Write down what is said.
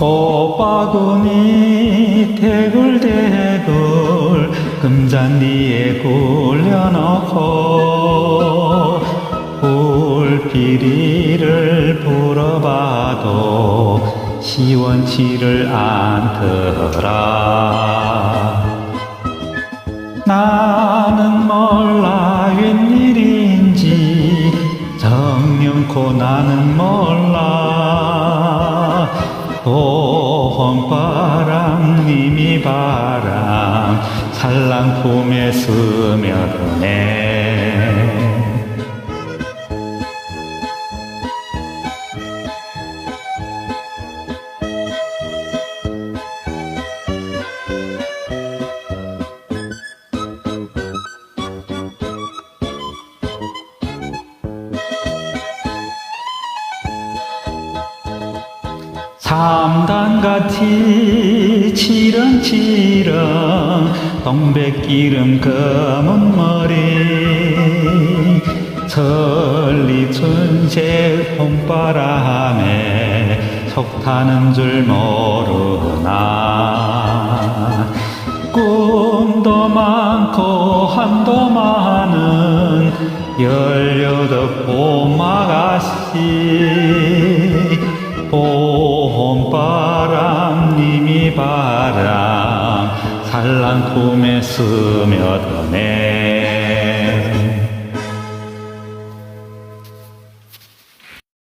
꽃바구니 대굴대굴 금잔디에 굴려놓고 불피리를 불어봐도 시원치를 않더라. 나는 몰라 웬일인지 정명코 나는 몰라 바람 살랑 품에 스며드네. 삼단같이 치렁치렁 동백기름 검은 머리. 천리천재 봄바람에 속타는 줄 모르나. 꿈도 많고 한도 많은 열여덟 봄 아가씨 바람 살랑 품에 스며드네